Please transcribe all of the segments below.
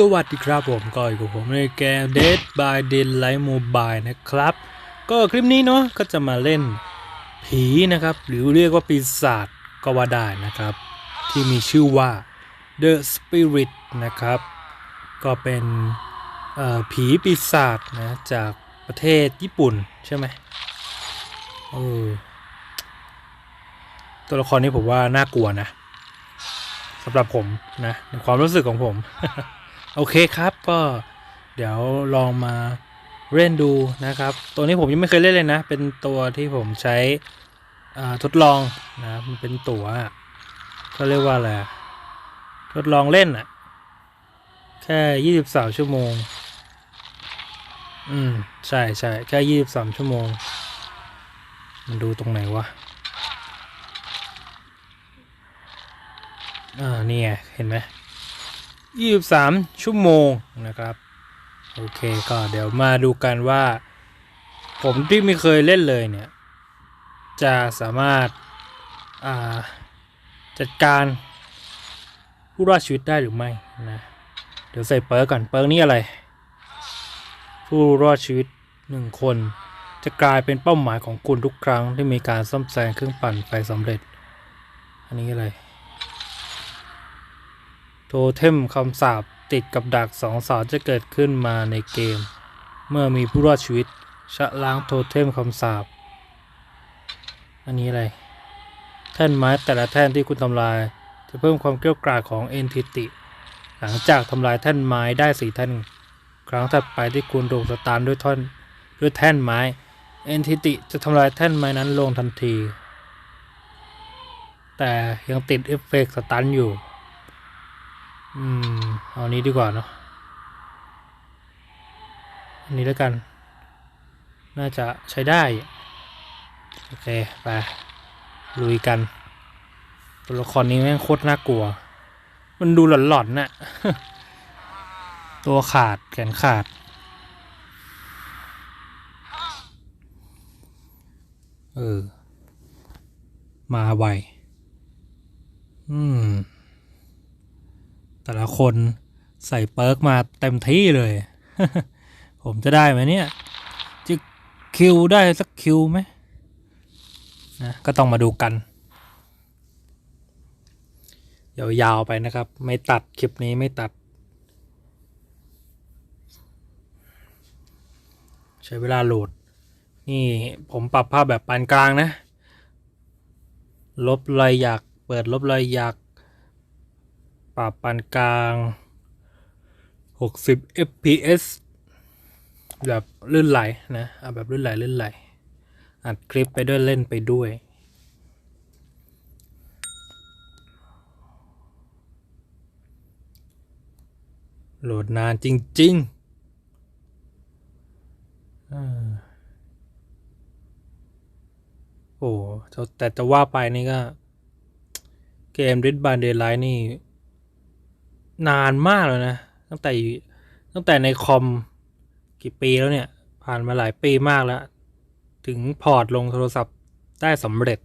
สวัสดีครับผมก็อยกับผมในเกม Dead by Daylight Mobile นะครับ ก็คลิปนี้เนาะก็จะมาเล่นผีนะครับ หรือเรียกว่าปีศาจก็ว่าได้นะครับ ที่มีชื่อว่า The Spirit นะครับ ก็เป็นผีปีศาจนะ จากประเทศญี่ปุ่นใช่ไหมเออตัวละครนี้ผมว่าน่ากลัวนะสำหรับผมนะในความรู้สึกของผม โอเคครับก็เดี๋ยวลองมาเล่นดูนะครับ ตัวนี้ผมยังไม่เคยเล่นเลยนะ เป็นตัวที่ผมใช้ทดลองนะมันเป็นตัวก็เรียกว่าอะไรทดลองเล่นอะแค่ยี่สิบสามชั่วโมง อืม ใช่ใช่แค่ยี่สิบสามชั่วโมง มันดูตรงไหนวะ อ่า นี่ไง เห็นไหม 23 ชั่วโมงนะครับ โอเคก็เดี๋ยวมาดูกันว่า ผมที่ไม่เคยเล่นเลยเนี่ย จะสามารถาจัดการผู้รอดชีวิตได้หรือไม่นะเดี๋ยวใส่เปิร์กก่อนเปิร์กนี่อะไร ผู้รอดชีวิตหนึ่งคน จะกลายเป็นเป้าหมายของคุณทุกครั้งที่มีการซ่อมแซมเครื่องปั่นไฟสำเร็จ อันนี้อะไร โทเทมคำสาปติดกับดักสองสาจะเกิดขึ้นมาในเกม เมื่อมีผู้รอดชีวิตชะล้างโทเทมคำสาปอันนี้อะไร แท่นไม้แต่ละแท่นที่คุณทำลาย จะเพิ่มความเกรี้ยวกราดของ Entity หลังจากทำลายแท่นไม้ได้สี่แท่นครั้งถัดไปที่คุณโดนสตาร์ด้วยท่อนด้วยแท่นไม้ Entity จะทำลายแท่นไม้นั้นลงทันที แต่ยังติดเอฟเฟกต์สตันอยู่ อืม เอานี้ดีกว่าเนาะ อันนี้แล้วกัน น่าจะใช้ได้ โอเค ไป ลุยกัน ตัวละครนี้แม่งโคตรน่ากลัว มันดูหลอนๆน่ะ ตัวขาด แขนขาดเออ มาไว อืม แต่ละคนใส่เปิร์กมาเต็มที่เลย ผมจะได้ไหมเนี่ย จะคิวได้สักคิวไหมนะก็ต้องมาดูกัน ยาวๆไปนะครับ ไม่ตัดคลิปนี้ไม่ตัด ใช้เวลาโหลด นี่ผมปรับภาพแบบปานกลางนะ ลบรอยหยักเปิดลบรอยหยัก ปรับปานกลาง 60 fps แบบลื่นไหลนะเอาแบบลื่นไหลลื่นไหล อัดคลิปไปด้วยเล่นไปด้วยโหลดนานจริงๆโอ้แต่จะว่าไปนี่ก็ เกม Dead by Daylight นี่ นานมากแล้วนะ ตั้งแต่ตั้งแต่ในคอมกี่ปีแล้วเนี่ย ผ่านมาหลายปีมากแล้ว ถึงพอร์ตลงโทรศัพท์ได้สำเร็จ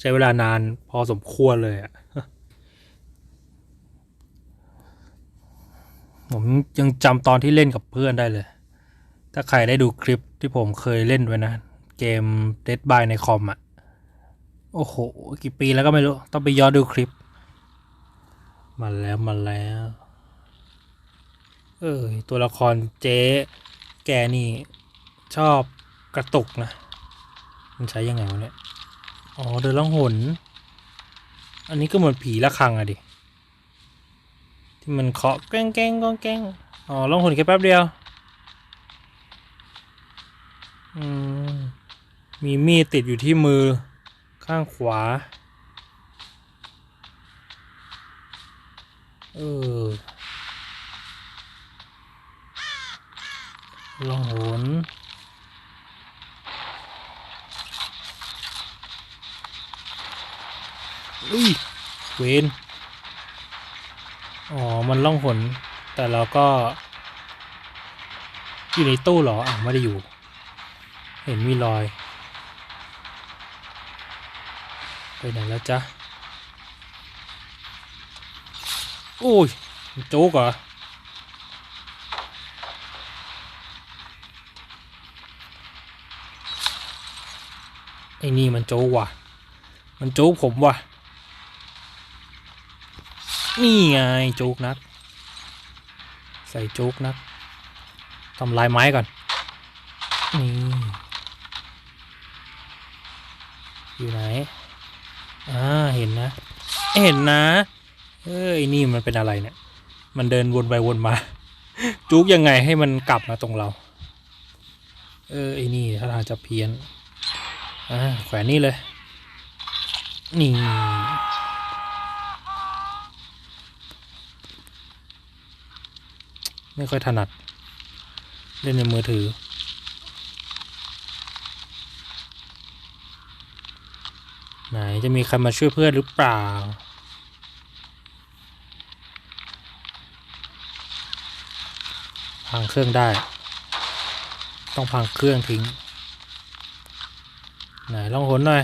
ใช้เวลานานพอสมควรเลยอะผมยังจำตอนที่เล่นกับเพื่อนได้เลย ถ้าใครได้ดูคลิปที่ผมเคยเล่นไว้นะ เกม Dead by ในคอมอะ โอ้โห กี่ปีแล้วก็ไม่รู้ ต้องไปย้อนดูคลิป มาแล้วมาแล้ว เออตัวละครเจ๊แกนี่ชอบกระตุกนะ มันใช้ยังไงวะเนี่ย อ๋อเดินล่องหน อันนี้ก็เหมือนผีละครังอะดิ ที่มันเคาะแกล้งแกล้งก้องแกล้งอ๋อล่องหนแค่แป๊บเดียว อืมมีมีดติดอยู่ที่มือข้างขวา เออลองหนอุ้ยเวนอ๋อ มันล่องหน แต่เราก็ อยู่ในตู้หรอ อะ ไม่ได้อยู่ เห็นมีรอย ไปไหนแล้วจ๊ะ อุ้ยจุกอะไอ้นี่มันโจ๊กว่ะ มันโจ๊กผมว่ะ นี่ไงโจ๊กนัก ใส่โจ๊กนักทำลายไม้ก่อน นี่ อยู่ไหน อ่า เห็นนะ เห็นนะ เอ้ยนี่มันเป็นอะไรเนี่ย มันเดินวนไปวนมา จุกยังไงให้มันกลับมาตรงเรา เออไอ้นี่ถ้าทางจะเพี้ยนอ่าแขวนนี่เลย นี่ไม่ค่อยถนัด เล่นในมือถือ ไหนจะมีใครมาช่วยเพื่อนหรือเปล่า พังเครื่องได้ ต้องพังเครื่องทิ้ง ไหนลองหนหน่อย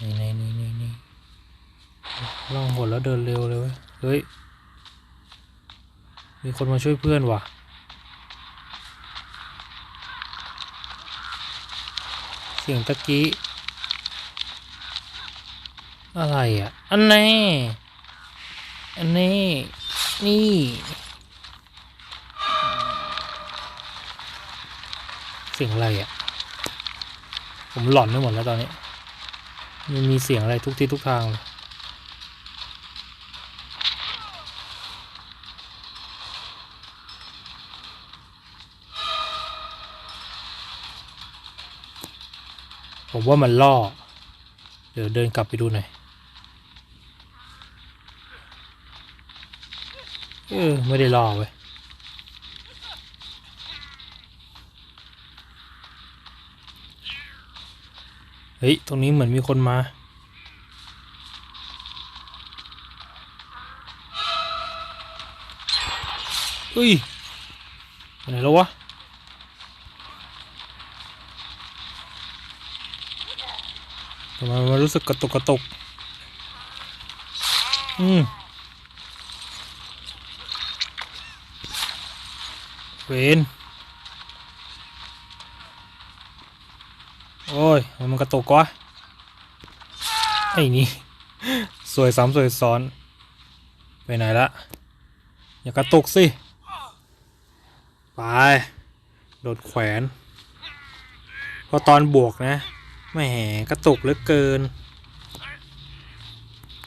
นี่นี่นี่นี่นี่ลองหนแล้วเดินเร็วเลยเฮ้ย มีคนมาช่วยเพื่อนว่ะเสียงตะกี้ อะไรอะ อันนี้ อันนี้ นี่ เสียงอะไรอะ ผมหลอนไปหมดแล้วตอนนี้มันมีเสียงอะไรทุกที่ทุกทางเลยผมว่ามันล่อ เดี๋ยวเดินกลับไปดูหน่อย เออไม่ได้ล่อเว้ยเฮ้ย ตรงนี้เหมือนมีคนมา เฮ้ยไปไหนแล้ววะ ทำไมมันรู้สึกกระตุกกระตุก อืม เวนโอ้ย มันกระตุกวะไอ้นี่ สวยซ้ำสวยซ้อน ไปไหนละ อย่ากระตุกสิ ไป โดนแขวน พอตอนบวกนะแหมกระตุกเหลือเกิน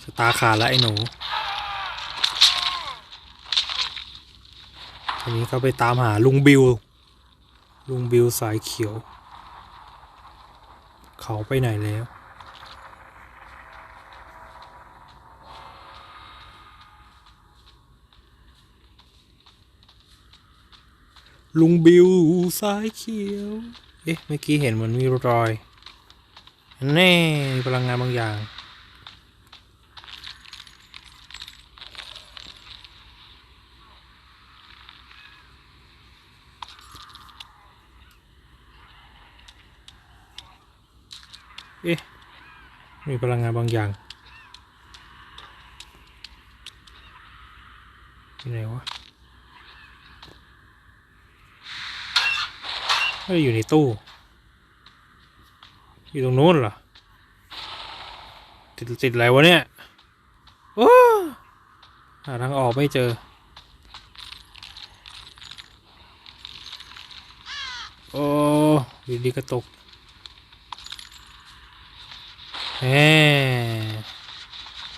สตาขาดล้วไอ้หนู ทีนี้เขาไปตามหาลุงบิว ลุงบิวสายเขียว เขาไปไหนแล้วลุงบิวสายเขียว เอ๊ะ เมื่อกี้เห็นเหมันมีรอย แน่มีพลังงานบางอย่าง เอ๊ะ มีพลังงานบางอย่างที่ไหนวะไม่ได้อยู่ในตู้ อยู่ตรงโน้นเหรอ ติดติดอะไรวะเนี่ย โอ้หาทางออกไม่เจอ โอ้อยู่ดีก็ตก แหม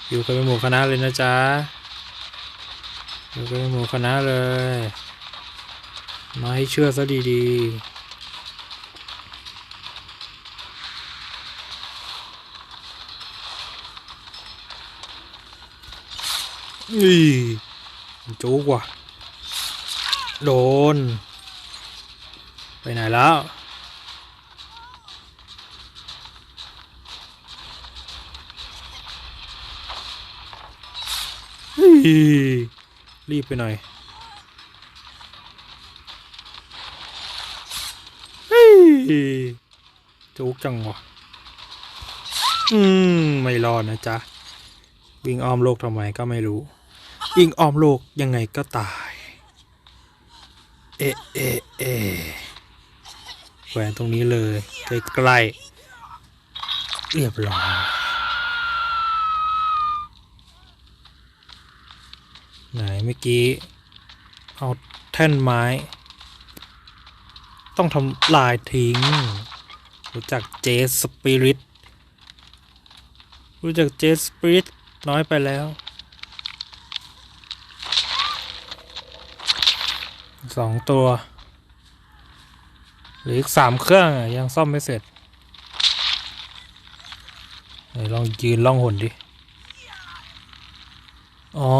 อยู่กันเป็นหมู่คณะเลยนะจ๊ะ อยู่กันเป็นหมู่คณะเลย มาให้เชื่อซะดีๆอีมันจุกว่ะ โดน ไปไหนแล้ว รีบไปหน่อยจุกจังวะอืม ไม่รอดนะจ๊ะ วิ่งอ้อมโลกทำไมก็ไม่รู้วิ่งอ้อมโลกยังไงก็ตาย เอเอเอแหวนตรงนี้เลยใกล้ๆเรียบร้อย ไหนเมื่อกี้ เอาแท่นไม้ ต้องทำลายทิ้ง รู้จักเจสสปิริตรู้จักเจสสปิริตน้อยไปแล้ว สองตัว หรืออีกสามเครื่องอะยังซ่อมไม่เสร็จลองยืนล่องหนดิ อ๋อ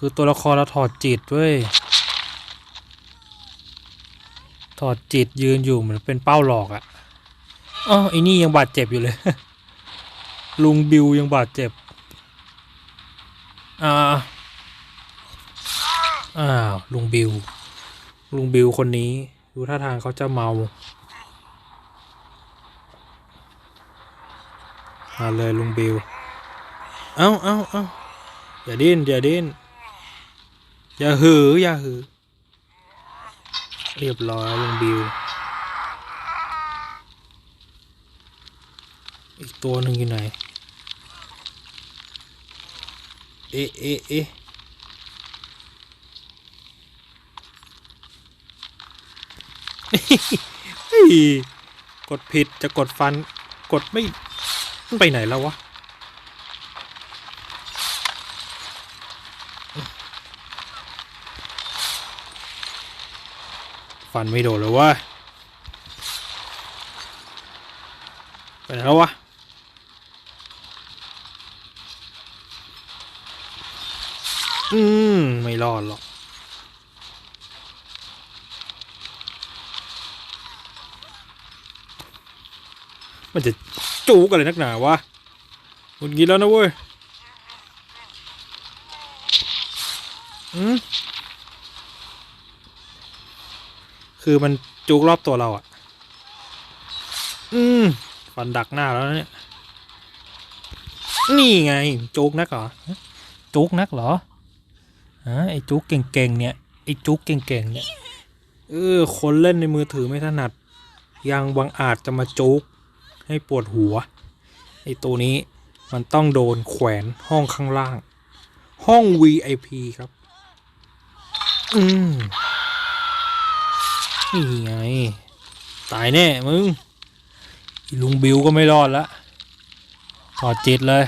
คือตัวละครเราถอดจิตเว้ย ถอดจิตยืนอยู่เหมือนเป็นเป้าหลอกอะ่ะอ๋อไอ้นี่ยังบาดเจ็บอยู่เลย ลุงบิวยังบาดเจ็บ อ่า อ้าว ลุงบิว ลุงบิวคนนี้ ดูท่าทางเขาจะเมามาเลยลุงบิว เอ้าเอ้าเอ้าอย่าดิ้นอย่าดิ้น อย่าหือ อย่าหือ เรียบร้อยลงบิว อีกตัวหนึ่งอยู่ไหน เอ๊ะเอ๊ะเอ๊ะเฮ้ยกดผิดจะกดฟัน กดไม่ มันไปไหนแล้ววะ ฟันไม่โดนเลยเวะไปไหนแล้ววะอืม ไม่รอดหรอก มันจะจูกอะไรนักหนาวะหงุดหงิดแล้วนะเว้ย อืม คือมันจุกรอบตัวเราอะ่ะ อืมฟันดักหน้าแล้วเนี่ย นี่ไง จุกนักเหรอ จุกนักเหรอฮะไอ้จุกเก่งๆเนี่ย ไอ้จุกเก่งๆเนี่ย เออ คนเล่นในมือถือไม่ถนัด ยังบังอาจจะมาจุกให้ปวดหัว ไอ้ตัวนี้มันต้องโดนแขวนห้องข้างล่าง ห้อง VIP ครับ อืม นี่ไง ตายแน่มึง ลุงบิวก็ไม่รอดละถอดจิตเลย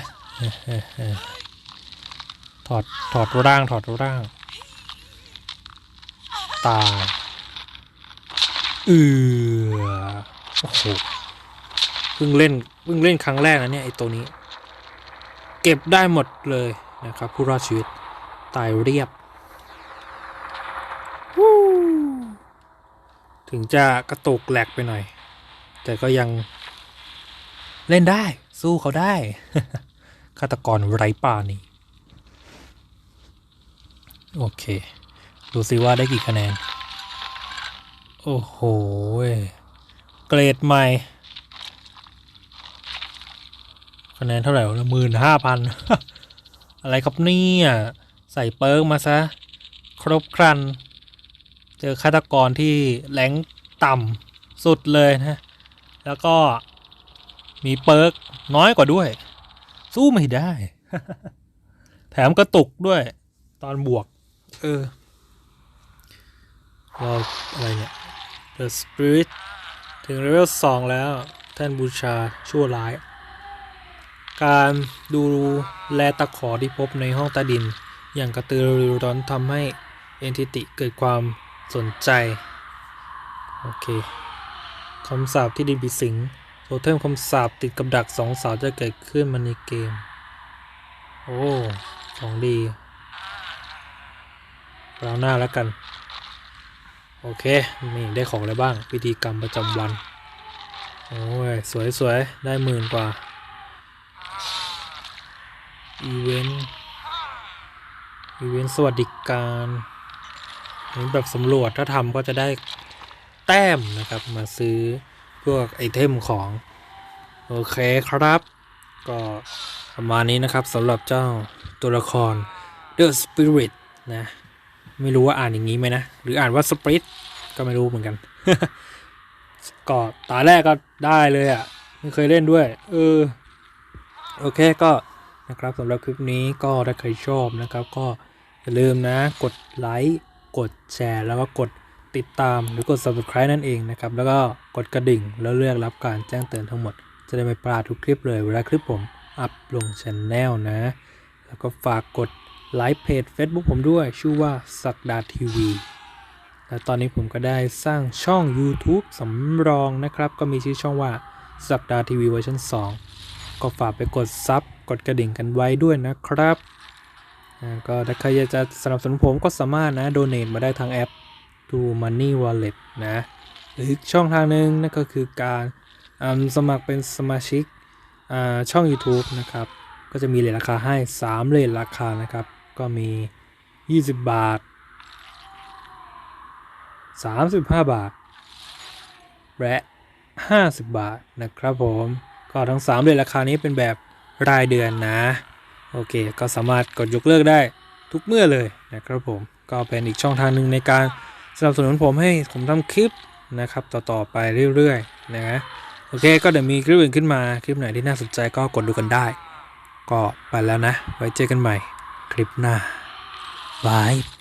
ถอด ถอดร่าง ถอดร่าง ตายเออโอ้โหเพิ่งเล่น เพิ่งเล่นครั้งแรกนะเนี่ยไอตัวนี้ เก็บได้หมดเลยนะครับ ผู้รอดชีวิต ตายเรียบ ถึงจะกระตุกแหลกไปหน่อย แต่ก็ยังเล่นได้สู้เขาได้ ฆาตกรไร้ป่านี่ โอเค ดูซิว่าได้กี่คะแนน โอ้โห เกรดใหม่ คะแนนเท่าไหร่ละหมื่นห้าพันอะไรครับเนี่ย ใส่เปิร์กมาซะ ครบครัน เจอฆาตกรที่แรงต่ำสุดเลยนะ แล้วก็มีเปิร์กน้อยกว่าด้วย สู้ไม่ได้ แถมกระตุกด้วย ตอนบวก เออเราอะไรเนี่ย The Spirit ถึงเลเวลสองแล้ว ท่านบูชาชั่วร้าย การดูแลตะขอที่พบในห้องใต้ดิน อย่างกระตือรือร้นทำให้ Entity เกิดความ สนใจ โอเคคำสาปที่ดินปีสิงโทเทมคำสาปติดกับดักสองสาวจะเกิดขึ้นมาในเกม โอ้ของดีเราหน้าแล้วกัน โอเค นี่ได้ของอะไรบ้างพิธีกรรมประจำวัน โอ้ย สวยสวยได้หมื่นกว่า อีเวนต์ อีเวนต์สวัสดิการ แบบสำรวจถ้าทำก็จะได้แต้มนะครับมาซื้อพวกไอเทมของ โอเคครับ ก็ประมาณนี้นะครับสำหรับเจ้าตัวละคร The Spirit นะ ไม่รู้ว่าอ่านอย่างนี้ไหมนะ หรืออ่านว่า Spirit ก็ไม่รู้เหมือนกัน ก็ตาแรกก็ได้เลยอะ ไม่เคยเล่นด้วย เออ โอเคก็นะครับสำหรับคลิปนี้ก็ถ้าใครชอบนะครับ ก็อย่าลืมนะ กดไลค์ กดแชร์ แล้วก็กดติดตามหรือกด subscribe นั่นเองนะครับ แล้วก็กดกระดิ่งแล้วเลือกรับการแจ้งเตือนทั้งหมด จะได้ไม่พลาดทุกคลิปเลยเวลาคลิปผมอัพลงช anel นะ แล้วก็ฝากกดไลค์เพจ Facebook ผมด้วย ชื่อว่าสักดาทีวีและตอนนี้ผมก็ได้สร้างช่อง YouTube สำรองนะครับ ก็มีชื่อช่องว่าสักดาทีวีเวอร์ชัน2ก็ฝากไปกดซับกดกระดิ่งกันไว้ด้วยนะครับ ก็ถ้าใครอยากจะสนับสนุนผมก็สามารถนะโดเน a t มาได้ทางแอป Do Money Wallet นะหรืออีกช่องทางหนึ่งนั่นก็คือการสมัครเป็นสมาชิกช่อง YouTube นะครับ ก็จะมีเลทราคาให้ 3 เลทราคานะครับ ก็มี 20 บาท 35 บาท และ 50 บาทนะครับผม ก็ทั้ง 3 เลทราคานี้เป็นแบบรายเดือนนะ โอเค ก็สามารถกดยกเลิกได้ทุกเมื่อเลยนะครับผม ก็เป็นอีกช่องทางหนึ่งในการสนับสนุนผมให้ผมทำคลิปนะครับต่อๆไปเรื่อยๆนะโอเค ก็เดี๋ยวมีคลิปอื่นขึ้นมาคลิปไหนที่น่าสนใจก็กดดูกันได้ ก็ไปแล้วนะ ไว้เจอกันใหม่คลิปหน้าบาย